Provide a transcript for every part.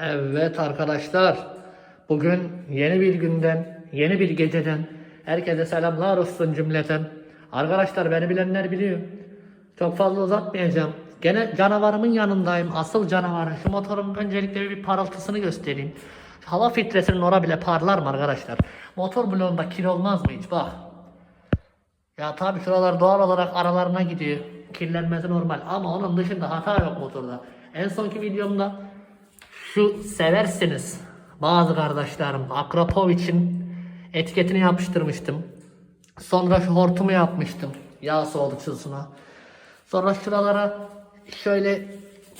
Evet arkadaşlar. Bugün yeni bir günden, yeni bir geceden herkese selamlar olsun cümleten. Arkadaşlar beni bilenler biliyor. Çok fazla uzatmayacağım. Gene canavarımın yanındayım. Asıl canavarı. Şu motorun öncelikle bir parıltısını göstereyim. Hava filtresinin ora bile parlar mı arkadaşlar? Motor bloğunda kir olmaz mı hiç? Bak. Ya tabii şuralar doğal olarak aralarına gidiyor. Kirlenmesi normal. Ama onun dışında hata yok motorda. En sonki videomda şu seversiniz bazı kardeşlerim Akrapovic'in etiketini yapıştırmıştım. Sonra şu hortumu yapmıştım yağ soğutucusuna. Sonra şuralara şöyle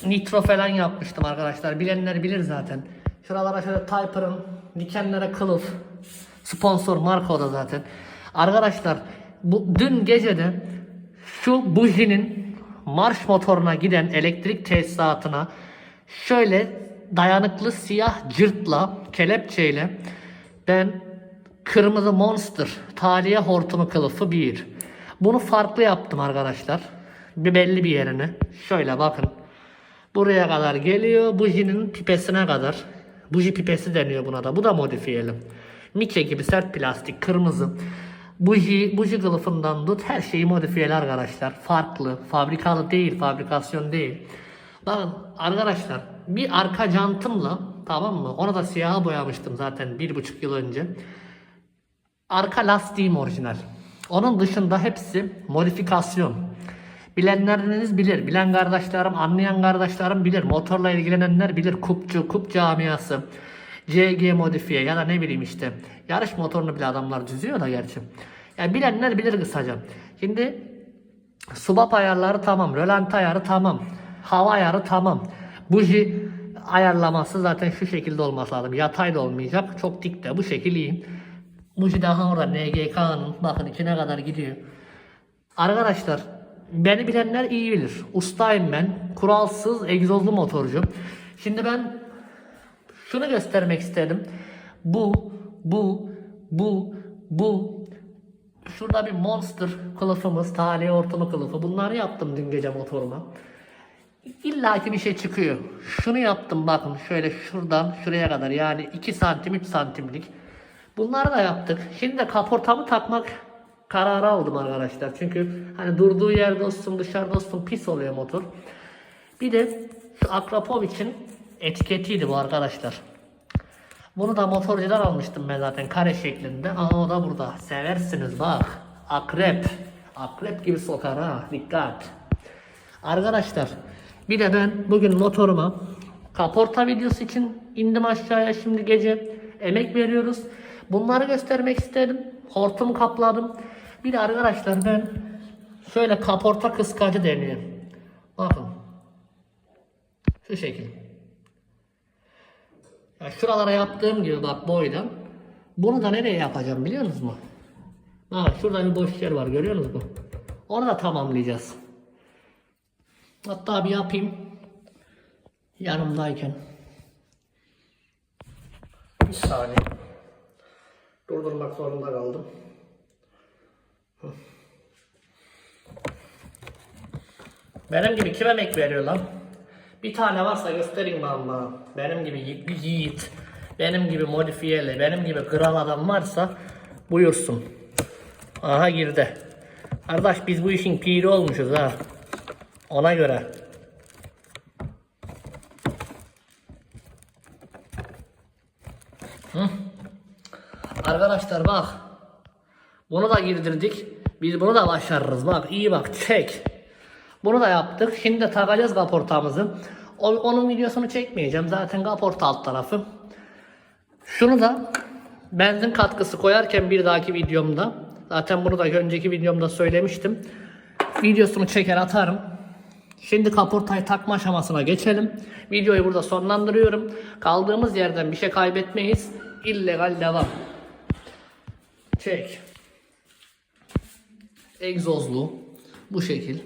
nitro falan yapmıştım arkadaşlar. Bilenler bilir zaten. Şuralara şöyle Typer'ın dikenlere kılıf sponsor marka o da zaten. Arkadaşlar bu dün gecede şu bujinin marş motoruna giden elektrik tesisatına şöyle dayanıklı siyah cırtla kelepçeyle ben kırmızı monster taliye hortumu kılıfı bir. Bunu farklı yaptım arkadaşlar. Bir belli bir yerine. Şöyle bakın. Buraya kadar geliyor. Bujinin pipesine kadar. Buji pipesi deniyor buna da. Bu da modifiyeli. Mike gibi sert plastik kırmızı. Buji, buji kılıfından tut her şeyi modifiyeli arkadaşlar. Farklı. Fabrikalı değil. Fabrikasyon değil. Bakın arkadaşlar bir arka jantımla tamam mı? Onu da siyaha boyamıştım zaten bir buçuk yıl önce. Arka lastiğim orijinal. Onun dışında hepsi modifikasyon. Bilenleriniz bilir. Bilen kardeşlerim, anlayan kardeşlerim bilir. Motorla ilgilenenler bilir. Kupçu, kup camiası. CG modifiye ya da ne bileyim işte. Yarış motorunu bile adamlar düzüyor da gerçi. Yani bilenler bilir kısaca. Şimdi Subap ayarları tamam. Rölanti ayarı tamam. Hava ayarı tamam. Buji ayarlaması zaten şu şekilde olması lazım. Yatay da olmayacak. Çok dik de bu şekil. Buji daha orada NGK'nın bakın içine kadar gidiyor. Arkadaşlar beni bilenler iyi bilir. Ustayım ben. Kuralsız egzozlu motorcu. Şimdi ben şunu göstermek istedim. Bu, bu, bu, bu. Şurada bir monster kılıfımız, talihe ortamı kılıfı. Bunları yaptım dün gece motoruma. İlla ki bir şey çıkıyor. Şunu yaptım bakın şöyle şuradan şuraya kadar yani 2 santim 3 santimlik. Bunları da yaptık. Şimdi de kaportamı takmak kararı aldım arkadaşlar. Çünkü hani durduğu yerde olsun dışarıda olsun pis oluyor motor. Bir de şu Akrapovic'in etiketiydi bu arkadaşlar. Bunu da motorcudan almıştım ben zaten kare şeklinde. Aa o da burada. Seversiniz bak. Akrep. Akrep gibi sokar ha. Dikkat. Arkadaşlar bir de ben bugün motoruma kaporta videosu için indim aşağıya şimdi gece emek veriyoruz. Bunları göstermek istedim. Hortum kapladım. Bir de arkadaşlar ben şöyle kaporta kıskacı deniyorum. Bakın. Şu şekil. Ya şuralara yaptığım gibi bak boydan. Bunu da nereye yapacağım biliyor musunuz mu? Ha şurada bir boş yer var görüyor musunuz mu? Onu da tamamlayacağız. Hatta bir yapayım. Yanımdayken. Bir saniye. Durdurmak zorunda kaldım. Benim gibi kim emek veriyor lan? Bir tane varsa göstereyim bana. Benim gibi yiğit, benim gibi modifiyeli, benim gibi kral adam varsa buyursun. Aha girdi. Kardeş biz bu işin piri olmuşuz ha. Ona göre. Hı? Arkadaşlar bak. Bunu da girdirdik. Biz bunu da başarırız. Bak iyi bak çek. Bunu da yaptık. Şimdi de takacağız kaportamızı. Onun videosunu çekmeyeceğim. Zaten kaporta alt tarafı. Şunu da benzin katkısı koyarken bir dahaki videomda zaten bunu da önceki videomda söylemiştim. Videosunu çeker atarım. Şimdi kaportayı takma aşamasına geçelim. Videoyu burada sonlandırıyorum. Kaldığımız yerden bir şey kaybetmeyiz. İllegal devam. Çek. Egzozlu. Bu şekil.